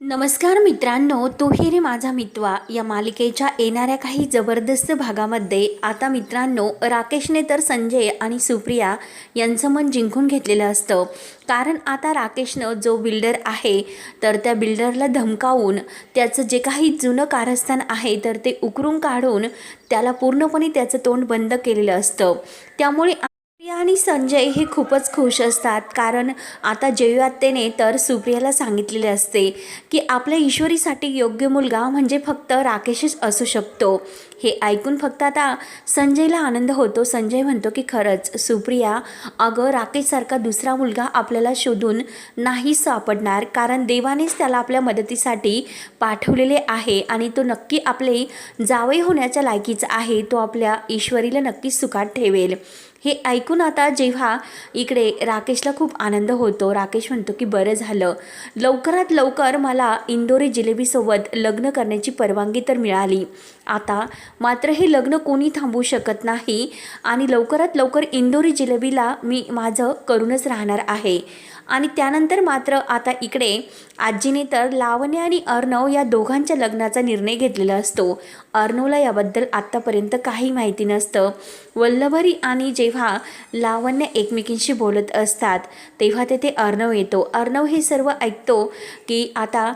नमस्कार मित्रांनो तो रे माझा मित्वा. या मालिकेच्या येणाऱ्या काही जबरदस्त भागामध्ये आता मित्रांनो राकेशने तर संजय आणि सुप्रिया यांचं मन जिंकून घेतलेलं असतं. कारण आता राकेशनं जो बिल्डर आहे तर त्या बिल्डरला धमकावून त्याचं जे काही जुनं कारस्थान आहे तर ते उकरून काढून त्याला पूर्णपणे त्याचं तोंड बंद केलेलं असतं. त्यामुळे प्रिया आणि संजय हे खूपच खुश असतात. कारण आता जयवात्तेने तर सुप्रियाला सांगितलेले असते की आपल्या ईश्वरीसाठी योग्य मुलगा म्हणजे फक्त राकेशच असू शकतो. हे ऐकून फक्त आता संजयला आनंद होतो. संजय म्हणतो की खरंच सुप्रिया अगं राकेशसारखा दुसरा मुलगा आपल्याला शोधून नाही सापडणार. कारण देवानेच त्याला आपल्या मदतीसाठी पाठवलेले आहे आणि तो नक्की आपले जावई होण्याच्या लायकीचा आहे. तो आपल्या ईश्वरीला नक्कीच सुखात ठेवेल. हे ऐकून आता जेव्हा इकडे राकेशला खूप आनंद होतो राकेश म्हणतो की बरं झालं. लवकरात लवकर मला इंदोरी जिलेबीसोबत लग्न करण्याची परवानगी तर मिळाली. आता मात्र हे लग्न कोणी थांबवू शकत नाही आणि लवकरात लवकर इंदोरी जिलेबीला मी माझं करूनच राहणार आहे. आणि त्यानंतर मात्र आता इकडे आजीने तर लावण्य आणि अर्णव या दोघांच्या लग्नाचा निर्णय घेतलेला असतो. अर्णवला याबद्दल आत्तापर्यंत काही माहिती नसतं. वल्लभरी आणि जेव्हा लावण्य एकमेकींशी बोलत असतात तेव्हा तेथे अर्णव येतो. अर्णव हे सर्व ऐकतो की आता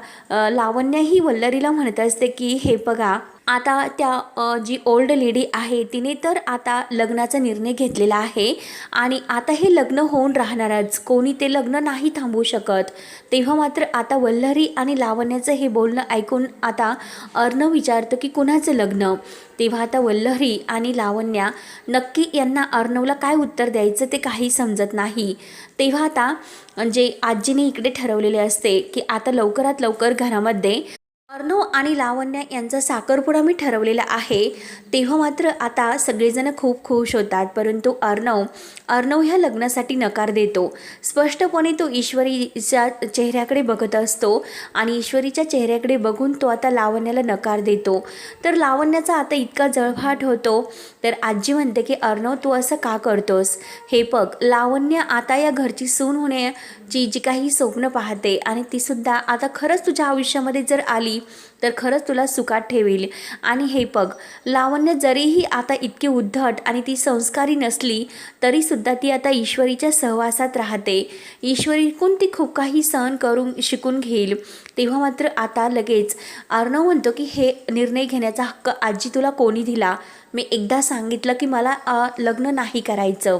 लावण्याही वल्लरीला म्हणत असते की हे बघा आता त्या जी ओल्ड लेडी आहे तिने तर आता लग्नाचा निर्णय घेतलेला आहे. आणि आता हे लग्न होऊन राहणारच. कोणी ते लग्न नाही थांबवू शकत. तेव्हा मात्र आता वल्लरी आणि लावण्याचं हे बोलणं ऐकून आता अर्णव विचारतं की कुणाचं लग्न? तेव्हा आता वल्लरी आणि लावण्या नक्की यांना अर्णवला काय उत्तर द्यायचं ते काही समजत नाही. तेव्हा आता जे आजीने इकडे ठरवलेले असते की आता लवकरात लवकर घरामध्ये अर्णव आणि लावण्य यांचा साखरपुडा मी ठरवलेला आहे. तेव्हा मात्र आता सगळेजण खूप खुश होतात. परंतु अर्णव अर्णव ह्या लग्नासाठी नकार देतो. स्पष्टपणे तो ईश्वरीच्या चेहऱ्याकडे बघत असतो आणि ईश्वरीच्या चेहऱ्याकडे बघून तो आता लावण्याला नकार देतो. तर लावण्याचा आता इतका जळफाट होतो तर आजी म्हणते की अर्णव तू असं का करतोस? हे बघ लावण्य आता या घरची सून होण्या जी जी काही स्वप्न पाहते आणि तीसुद्धा आता खरंच तुझ्या आयुष्यामध्ये जर आली तर खरंच तुला सुखात ठेवेल. आणि हे बघ लावण्य जरीही आता इतकी उद्धट आणि ती संस्कारी नसली तरीसुद्धा ती आता ईश्वरीच्या सहवासात राहते. ईश्वरीकून ती खूप काही सहन करून शिकून घेईल. तेव्हा मात्र आता लगेच अर्णव म्हणतो की हे निर्णय घेण्याचा हक्क आजी तुला कोणी दिला? मी एकदा सांगितलं की मला लग्न नाही करायचं.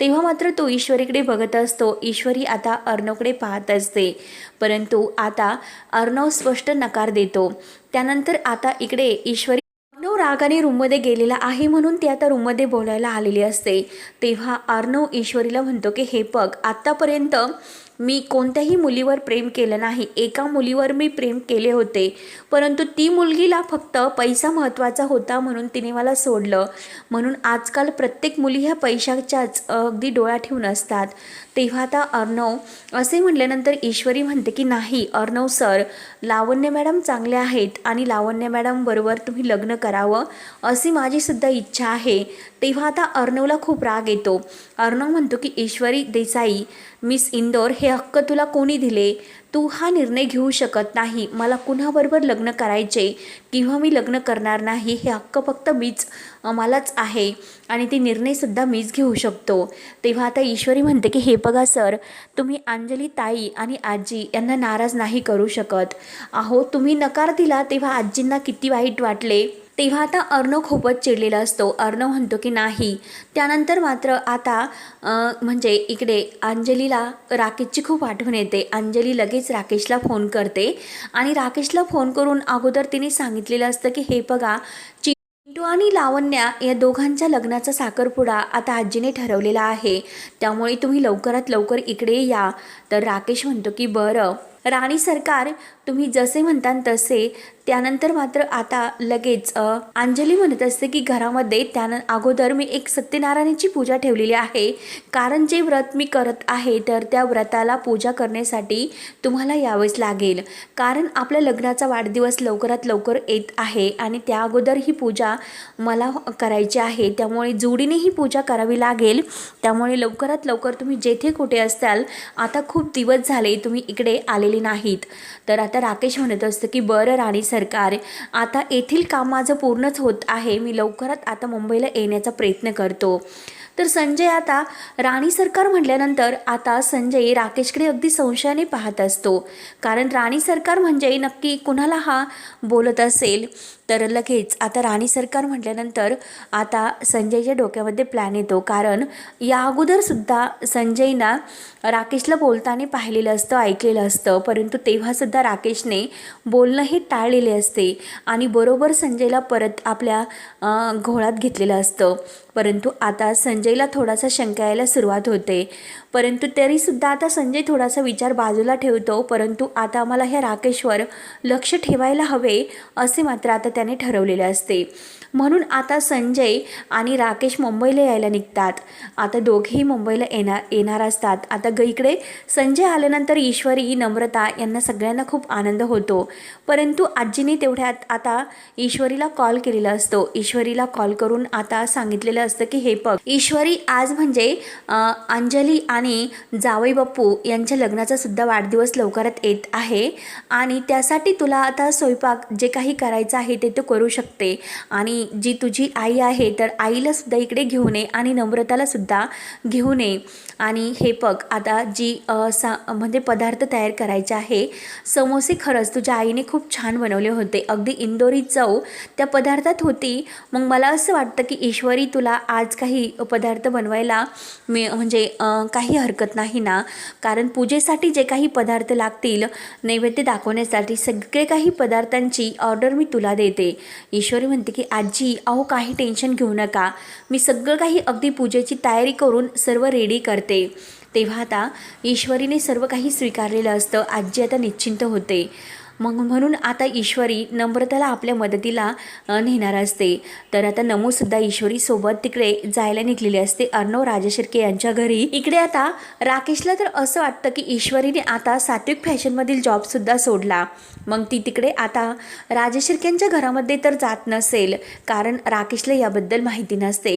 तेव्हा मात्र तो ईश्वरीकडे बघत असतो. ईश्वरी आता अर्णवकडे पाहत असते. परंतु आता अर्णव स्पष्ट नकार देतो. त्यानंतर आता इकडे ईश्वरी अर्णव रागाने रूममध्ये गेलेला आहे म्हणून ती आता रूममध्ये बोलायला आलेली असते. तेव्हा अर्णव ईश्वरीला म्हणतो की हे बघ आत्तापर्यंत मी कोणत्याही मुलीवर प्रेम केलं नाही. एका मुलीवर मी प्रेम केले होते. परंतु ती मुलगीला फक्त पैसा महत्त्वाचा होता म्हणून तिने मला सोडलं. म्हणून आजकाल प्रत्येक मुली ह्या पैशाच्याच अगदी डोळा ठेवून असतात. तेव्हा आता अर्णव असे म्हटल्यानंतर ईश्वरी म्हणते की नाही अर्णव सर लावण्य मॅडम चांगले आहेत आणि लावण्य मॅडमबरोबर तुम्ही लग्न करावं अशी माझीसुद्धा इच्छा आहे. तेव्हा आता अर्णवला खूप राग येतो. अर्णव म्हणतो की ईश्वरी देसाई मिस इंदोर हे हक्क तुला कोणी दिले? तू हा निर्णय घेऊ शकत नाही. मला कुणाबरोबर लग्न करायचे किंवा मी लग्न करणार नाही हे हक्क फक्त मीच मलाच आहे आणि ते निर्णयसुद्धा मीच घेऊ शकतो. तेव्हा आता ईश्वरी म्हणते की हे बघा सर तुम्ही अंजली ताई आणि आजी यांना नाराज नाही करू शकत. अहो तुम्ही नकार दिला तेव्हा आजींना किती वाईट वाटले? तेव्हा आता अर्णव खूपच चिडलेला असतो. अर्णव म्हणतो की नाही. त्यानंतर मात्र आता म्हणजे इकडे अंजलीला राकेशची खूप आठवण येते. अंजली लगेच राकेशला फोन करते आणि राकेशला फोन करून अगोदर तिने सांगितलेलं असतं की हे बघा चिंटू आणि लावण्या या दोघांच्या लग्नाचा साखरपुडा आता आजीने ठरवलेला आहे. त्यामुळे तुम्ही लवकरात लवकर इकडे या. तर राकेश म्हणतो की बरं राणी सरकार तुम्ही जसे म्हणता तसे त्यानंतर मात्र आता लगेच अंजली म्हणत असते की घरामध्ये त्यानं अगोदर मी एक सत्यनारायणाची पूजा ठेवलेली आहे. कारण जे व्रत मी करत आहे तर त्या व्रताला पूजा करण्यासाठी तुम्हाला यावेच लागेल. कारण आपल्या लग्नाचा वाढदिवस लवकरात लवकर येत आहे आणि त्या अगोदर ही पूजा मला करायची आहे. त्यामुळे जोडीने ही पूजा करावी लागेल. त्यामुळे लवकरात लवकर तुम्ही जेथे कुठे असताल आता खूप खूप दिवस झाले तुम्ही इकडे आलेले आलेले नाहीत. तर आता राकेश म्हणत असतं की बरं राणी सरकार आता येथील काम माझं पूर्णच होत आहे. मी लवकरात आता मुंबईला येण्याचा प्रयत्न करतो. तर संजय आता राणी सरकार म्हटल्यानंतर आता संजय राकेशकडे अगदी संशयाने पाहत असतो. कारण राणी सरकार म्हणजे नक्की कुणाला हा बोलत असेल? तर लगेच आता राणी सरकार म्हटल्यानंतर आता संजयच्या डोक्यामध्ये प्लॅन येतो. कारण या अगोदरसुद्धा संजयना राकेशला बोलताना पाहिलेलं असतं ऐकलेलं असतं. परंतु तेव्हासुद्धा राकेशने बोलणं हे टाळलेले असते आणि बरोबर संजयला परत आपल्या घोळ्यात घोळात घेतलेलं असतं. परंतु आता संजयला थोडासा शंका यायला सुरुवात होते. परंतु तरीसुद्धा आता संजय थोडासा विचार बाजूला ठेवतो. परंतु आता आम्हाला ह्या राकेशवर लक्ष ठेवायला हवे असे मात्र आता त्या त्याने ठरवलेले असते. म्हणून आता संजय आणि राकेश मुंबईला यायला निघतात. आता दोघेही मुंबईला येणार येणार असतात. आता ग इकडे संजय आल्यानंतर ईश्वरी नम्रता यांना सगळ्यांना खूप आनंद होतो. परंतु आजीने तेवढ्यात आता ईश्वरीला कॉल केलेला असतो. ईश्वरीला कॉल करून आता सांगितलेलं असतं की हे बघ ईश्वरी आज म्हणजे अंजली आणि जावई बाप्पू यांच्या लग्नाचा सुद्धा वाढदिवस लवकरात येत आहे. आणि त्यासाठी तुला आता स्वयंपाक जे काही करायचं आहे ते तू करू शकते. आणि जी तुझी आई आहे तर आईला सुद्धा इकडे घेऊन ये आणि नम्रताला सुद्धा नये. आणि हे बघ आता जी सा म्हणजे पदार्थ तयार करायचे आहे समोसे खरंच तुझ्या आईने खूप छान बनवले होते. अगदी इंदोरी चव त्या पदार्थात होती. मग मला असं वाटतं की ईश्वरी तुला आज काही पदार्थ बनवायला मी म्हणजे काही हरकत नाही ना. कारण पूजेसाठी जे काही पदार्थ लागतील नैवेद्य दाखवण्यासाठी सगळे काही पदार्थांची ऑर्डर मी तुला देते. ईश्वरी म्हणते की आजी अहो काही टेन्शन घेऊ नका. मी सगळं काही अगदी पूजेची तयारी करून सर्व रेडी करते. तेव्हा आता ईश्वरीने सर्व काही स्वीकारलेलं असतं. आजी आता निश्चिंत होते. मग म्हणून आता ईश्वरी नम्रताला आपल्या मदतीला नेणार असते. तर आता नमूसुद्धा ईश्वरीसोबत तिकडे जायला निघलेली असते. अर्णव राजशिर्के यांच्या घरी. इकडे आता राकेशला तर असं वाटतं की ईश्वरीने आता सात्विक फॅशनमधील जॉबसुद्धा सोडला. मग ती तिकडे आता राजशिर्क्यांच्या घरामध्ये तर जात नसेल. कारण राकेशला याबद्दल माहिती नसते.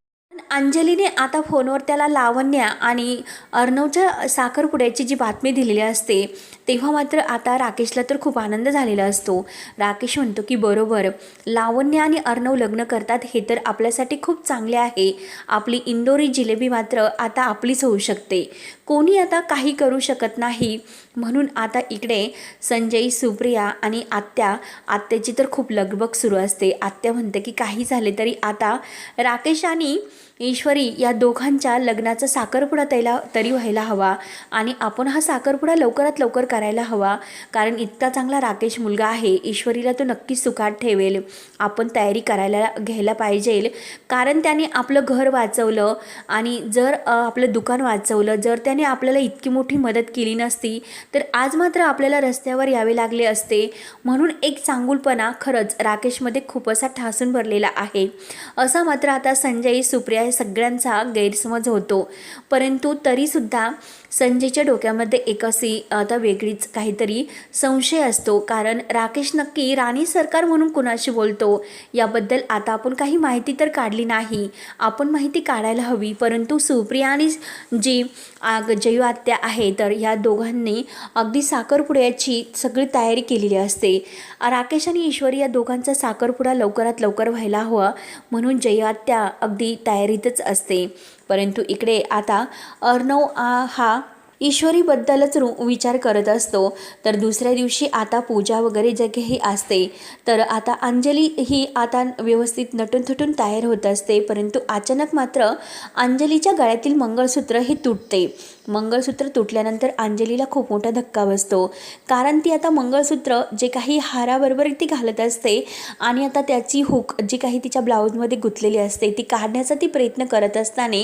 अंजलीने आता फोनवर त्याला लावण्य आणि अर्णवच्या साखरपुड्याची जी बातमी दिलेली असते तेव्हा मात्र आता राकेशला तर खूप आनंद झालेला असतो. राकेश म्हणतो की बरोबर लावण्य आणि अर्णव लग्न करतात हे तर आपल्यासाठी खूप चांगले आहे. आपली इंदोरी जिलेबी मात्र आता आपलीच होऊ शकते. कोणी आता काही करू शकत नाही. म्हणून आता इकडे संजय सुप्रिया आणि आत्या आत्याची तर खूप लगबग सुरू असते. आत्या म्हणते की काही झाले तरी आता राकेश आणि ईश्वरी या दोघांच्या लग्नाचा साखरपुडा त्याला तरी व्हायला हवा आणि आपण हा साखरपुडा लवकरात लवकर करायला हवा. कारण इतका चांगला राकेश मुलगा आहे ईश्वरीला तो नक्कीच सुखात ठेवेल. आपण तयारी करायला घ्यायला पाहिजे. कारण त्याने आपलं घर वाचवलं आणि जर आपलं दुकान वाचवलं जर त्याने आपल्याला इतकी मोठी मदत केली नसती तर आज मात्र आपल्याला रस्त्यावर यावे लागले असते. म्हणून एक चांगुलपणा खरंच राकेशमध्ये खूप असा ठासून भरलेला आहे. असा मात्र आता संजय सुप्रिया सगळ्यांचा गैरसमज होतो. परंतु तरीसुद्धा संजयच्या डोक्यामध्ये एक अशी आता वेगळीच काहीतरी संशय असतो. कारण राकेश नक्की राणी सरकार म्हणून कुणाशी बोलतो? याबद्दल आता आपण काही माहिती तर काढली नाही. आपण माहिती काढायला हवी. परंतु सुप्रिया आणि जी आग जयू आत्या आहे तर या दोघांनी अगदी साखरपुड्याची सगळी तयारी केलेली असते. राकेश आणि ईश्वरी या दोघांचा साखरपुडा लवकरात लवकर व्हायला हवा. म्हणून जयू आत्या अगदी तयारीतच असते. परंतु इकडे आता अर्णव आ, हा ईश्वरीबद्दलच रु विचार करत असतो. तर दुसऱ्या दिवशी आता पूजा वगैरे जे काही असते तर आता अंजली ही आता व्यवस्थित नटून थटून तयार होत असते परंतु अचानक मात्र अंजलीच्या गळ्यातील मंगळसूत्र हे तुटते. मंगळसूत्र तुटल्यानंतर अंजलीला खूप मोठा धक्का बसतो. कारण ती आता मंगळसूत्र जे काही हाराबरोबर ती घालत असते आणि आता त्याची हुक जी काही तिच्या ब्लाऊजमध्ये गुंतलेली असते ती काढण्याचा ती प्रयत्न करत असताना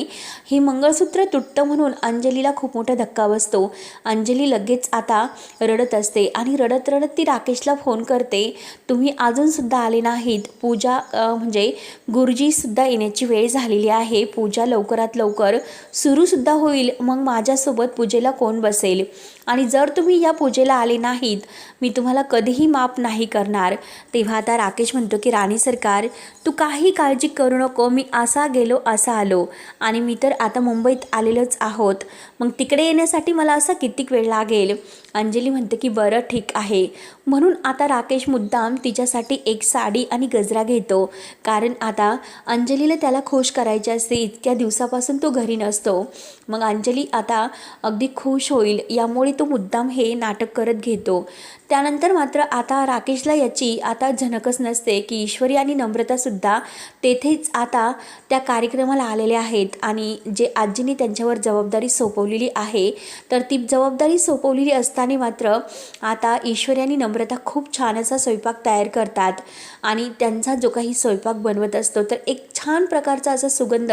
हे मंगळसूत्र तुटतं म्हणून अंजलीला खूप मोठा धक्का बसतो अंजली लगेच आता रडत असते आणि रडत रडत ती राकेशला फोन करते तुम्ही अजूनसुद्धा आले नाहीत. पूजा म्हणजे गुरुजीसुद्धा येण्याची वेळ झालेली आहे. पूजा लवकरात लवकर सुरूसुद्धा होईल. मग माझ्यासोबत पूजेला कोण बसेल? आणि जर तुम्ही या पूजेला आले नाहीत मी तुम्हाला कधीही माफ नाही करणार. तेव्हा आता राकेश म्हणतो की राणी सरकार तू काही काळजी करू नको मी असा गेलो असा आलो. आणि मी तर आता मुंबईत आलेलोच आहोत. मग तिकडे येण्यासाठी मला असा कितीक वेळ लागेल? अंजली म्हणते की बरं ठीक आहे. म्हणून आता राकेश मुद्दाम तिच्यासाठी एक साडी आणि गजरा घेतो. कारण आता अंजलीला त्याला खुश करायचे असते इतक्या दिवसापासून तो घरी नसतो. मग अंजली आता अगदी खुश होईल यामुळे तो मुद्दाम हे नाटक करत घेतो. त्यानंतर मात्र आता राकेशला याची आता झनकच नसते. की ईश्वरी आणि नम्रतासुद्धा तेथेच आता त्या कार्यक्रमाला आलेल्या आहेत. आणि जे आजीने त्यांच्यावर जबाबदारी सोपवलेली आहे तर ती जबाबदारी सोपवलेली असताना मात्र आता ईश्वरी आणि नम्रता खूप छान असा स्वयंपाक तयार करतात. आणि त्यांचा जो काही स्वयंपाक बनवत असतो तर एक छान प्रकारचा असा सुगंध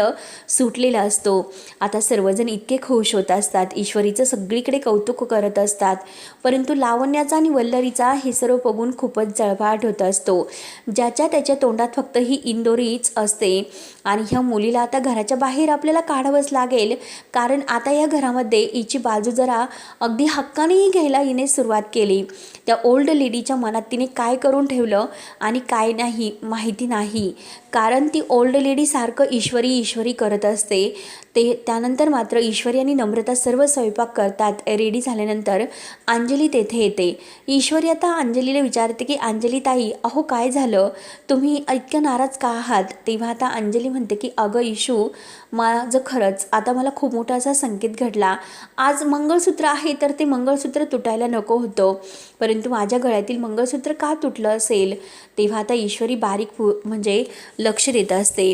सुटलेला असतो. आता सर्वजण इतके खुश होत असतात. ईश्वरीचं सगळीकडे कौतुक करत असतात. परंतु लावण्याचा आणि कल्लरीचा हे सर्व बघून खूपच जळभाट होत असतो. ज्याच्या त्याच्या तोंडात फक्त ही इंदोरीच असते. आणि ह्या मुलीला आता घराच्या बाहेर आपल्याला काढावंच लागेल. कारण आता या घरामध्ये हिची बाजू जरा अगदी हक्कानेही घ्यायला हिने सुरुवात केली. त्या ओल्ड लेडीच्या मनात तिने काय करून ठेवलं आणि काय नाही माहिती नाही. कारण ती ओल्ड लेडी सारखं ईश्वरी ईश्वरी करत असते. ते त्यानंतर मात्र ईश्वरी आणि नम्रता सर्व स्वयंपाक करतात रेडी झाल्यानंतर अंजली तेथे येते. ईश्वरी आता अंजलीला विचारते की अंजली ताई अहो काय झालं? तुम्ही इतक्या नाराज का आहात? तेव्हा आता अंजली म्हणते की अगं इशू माझं खरंच आता मला खूप मोठा असा संकेत घडला. आज मंगळसूत्र आहे तर ते मंगळसूत्र तुटायला नको होतं. परंतु माझ्या गळ्यातील मंगळसूत्र का तुटलं असेल? तेव्हा आता ईश्वरी बारीक म्हणजे लक्ष देत असते.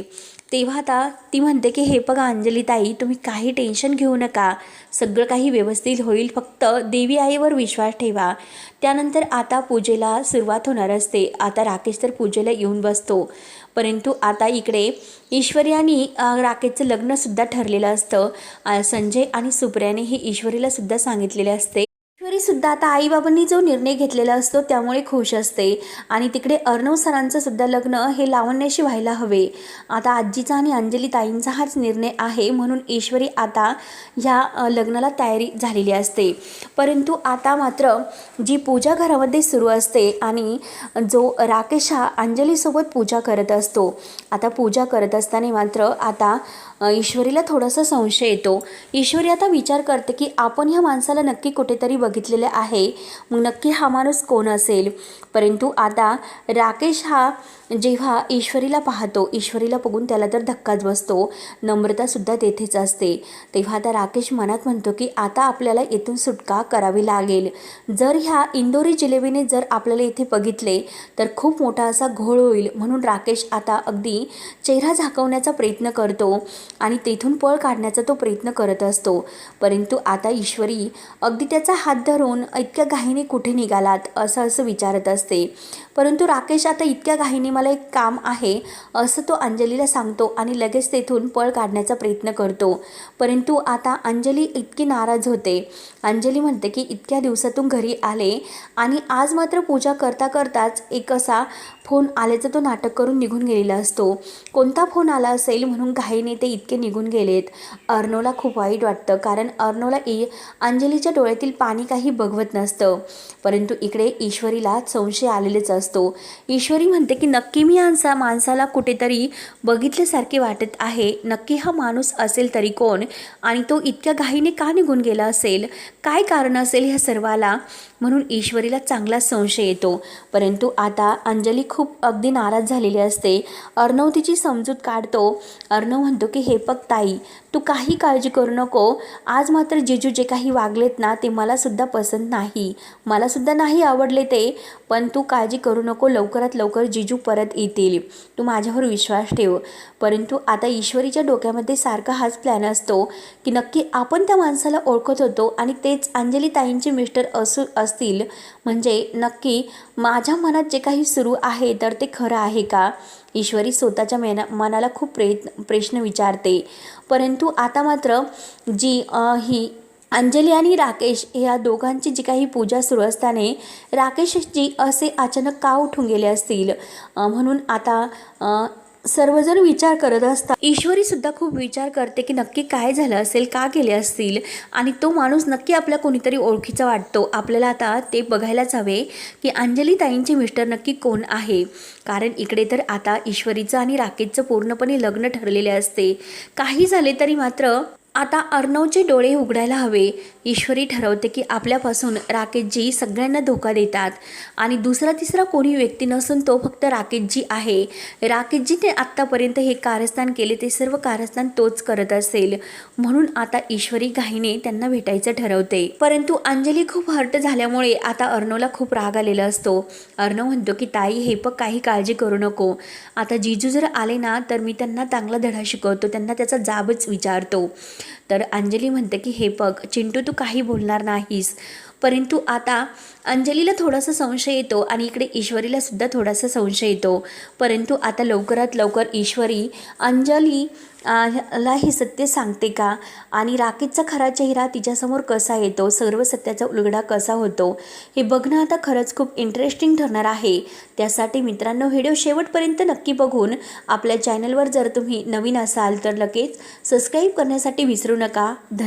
तेव्हा आता ती म्हणते की हे बघा अंजली ताई तुम्ही काही टेन्शन घेऊ नका. सगळं काही व्यवस्थित होईल. फक्त देवी आईवर विश्वास ठेवा. त्यानंतर आता पूजेला सुरुवात होणार असते. आता राकेश तर पूजेला येऊन बसतो. परंतु आता इकडे ईश्वरी आणि राकेशचं लग्नसुद्धा ठरलेलं असतं. संजय आणि सुप्रियाने हे ईश्वरीलासुद्धा सांगितलेले असते. सुद्धा आता आईबाबांनी जो निर्णय घेतलेला असतो त्यामुळे खुश असते. आणि तिकडे अर्णव सरांचं सुद्धा लग्न हे लावण्याशी व्हायला हवे. आता आजीचा आणि अंजली ताईंचा हाच निर्णय आहे म्हणून ईश्वरी आता ह्या लग्नाला तयारी झालेली असते. परंतु आता मात्र जी पूजा घरामध्ये सुरू असते आणि जो राकेश हा अंजलीसोबत पूजा करत असतो. आता पूजा करत असताना मात्र आता ईश्वरीला थोडासा संशय येतो. ईश्वरी आता विचार करते की आपण ह्या माणसाला नक्की कुठेतरी बघितलेलं आहे. मग नक्की हा माणूस कोण असेल? परंतु आता राकेश हा जेव्हा ईश्वरीला पाहतो ईश्वरीला बघून त्याला तर धक्काच बसतो. नम्रतासुद्धा तेथेच असते. तेव्हा आता राकेश मनात म्हणतो की आता आपल्याला इथून सुटका करावी लागेल. जर ह्या इंदोरी जिलेबीने जर आपल्याला इथे बघितले तर खूप मोठा असा घोळ होईल. म्हणून राकेश आता अगदी चेहरा झाकवण्याचा प्रयत्न करतो. आणि तेथून पळ काढण्याचा तो प्रयत्न करत असतो. परंतु आता ईश्वरी अगदी त्याचा हात धरून इतक्या घाईने कुठे निघालात असं असं विचारत असते. परंतु राकेश आता इतक्या घाईने मला एक काम आहे. असं तो अंजलीला सांगतो आणि लगेच तेथून पळ काढण्याचा प्रयत्न करतो. परंतु आता अंजली इतकी नाराज होते. अंजली म्हणते की इतक्या दिवसातून घरी आले आणि आज मात्र पूजा करता करताच एक असा फोन आल्याचं तो नाटक करून निघून गेलेला असतो. कोणता फोन आला असेल म्हणून घाईने ते इतके निघून गेलेत. अर्णवला खूप वाईट वाटतं कारण अर्णवला ई अंजलीच्या डोळ्यातील पाणी काही बघवत नसतं. परंतु इकडे ईश्वरीला संशय आलेलेच असतो. ईश्वरी म्हणते की नक्की मी यांचा माणसाला कुठेतरी बघितल्यासारखे वाटत आहे. नक्की हा माणूस असेल तरी कोण? आणि तो इतक्या घाईने का निघून गेला असेल? काय कारण असेल ह्या सर्वाला? म्हणून ईश्वरीला चांगला संशय येतो. परंतु आता अंजली खूप अगदी नाराज झालेली असते. अर्णव तिची समजूत काढतो. अर्णव म्हणतो की हे बघ ताई तू काही काळजी करू नको. आज मात्र जिजू जे काही वागलेत ना ते मलासुद्धा पसंत नाही. मलासुद्धा नाही आवडले ते. पण तू काळजी करू नको लवकरात लवकर जिजू परत येतील. तू माझ्यावर विश्वास ठेव. परंतु आता ईश्वरीच्या डोक्यामध्ये सारखा हाच प्लॅन असतो की नक्की आपण त्या माणसाला ओळखत होतो आणि तेच अंजली ताईंचे मिस्टर असू असतील. म्हणजे नक्की माझ्या मनात जे काही सुरू आहे तर ते खरं आहे का? ईश्वरी स्वतःच्या मेना मनाला खूप प्रयत्न प्रश्न विचारते. परंतु आता मात्र जी ही अंजली आणि राकेश या दोघांची जी काही पूजा सुरू असताना राकेशजी असे अचानक का उठून गेले असतील? म्हणून आता सर्वजण विचार करत असतात. ईश्वरी सुद्धा खूप विचार करते की नक्की काय झालं असेल का गेले असतील? आणि तो माणूस नक्की आपल्या कोणीतरी ओळखीचा वाटतो. आपल्याला आता ते बघायलाच हवे की अंजली ताईंचे मिस्टर नक्की कोण आहे? कारण इकडे तर आता ईश्वरीचं आणि राकेशचं पूर्णपणे लग्न ठरलेले असते. काही झाले तरी मात्र आता अर्णवचे डोळे उघडायला हवे. ईश्वरी ठरवते की आपल्यापासून राकेशजी सगळ्यांना धोका देतात. आणि दुसरा तिसरा कोणी व्यक्ती नसून तो फक्त राकेशजी आहे. राकेशजीने आत्तापर्यंत हे कारस्थान केले ते सर्व कारस्थान तोच करत असेल. म्हणून आता ईश्वरी घाईने त्यांना भेटायचं ठरवते. परंतु अंजली खूप हर्ट झाल्यामुळे आता अर्णवला खूप राग आलेला असतो. अर्णव म्हणतो की ताई हे पण काही काळजी करू नको. आता जिजू जर आले ना तर मी त्यांना चांगला धडा शिकवतो. त्यांना त्याचा जाबच विचारतो. तर अंजली म्हणते की हे बघ चिंटू तू काही बोलणार नाहीस. परंतु आता अंजलीला थोडासा संशय येतो आणि इकडे ईश्वरीला सुद्धा थोडासा संशय येतो. परंतु आता लवकरात लवकर ईश्वरी अंजली ला हे सत्य सांगते का? आणि राकेशचा खरा चेहरा तिच्यासमोर कसा येतो? सर्व सत्याचा उलगडा कसा होतो? हे बघणं आता खरंच खूप इंटरेस्टिंग ठरणार आहे. त्यासाठी मित्रांनो व्हिडिओ शेवटपर्यंत नक्की बघून आपल्या चॅनलवर जर तुम्ही नवीन असाल तर लगेच सबस्क्राईब करण्यासाठी विसरू नका.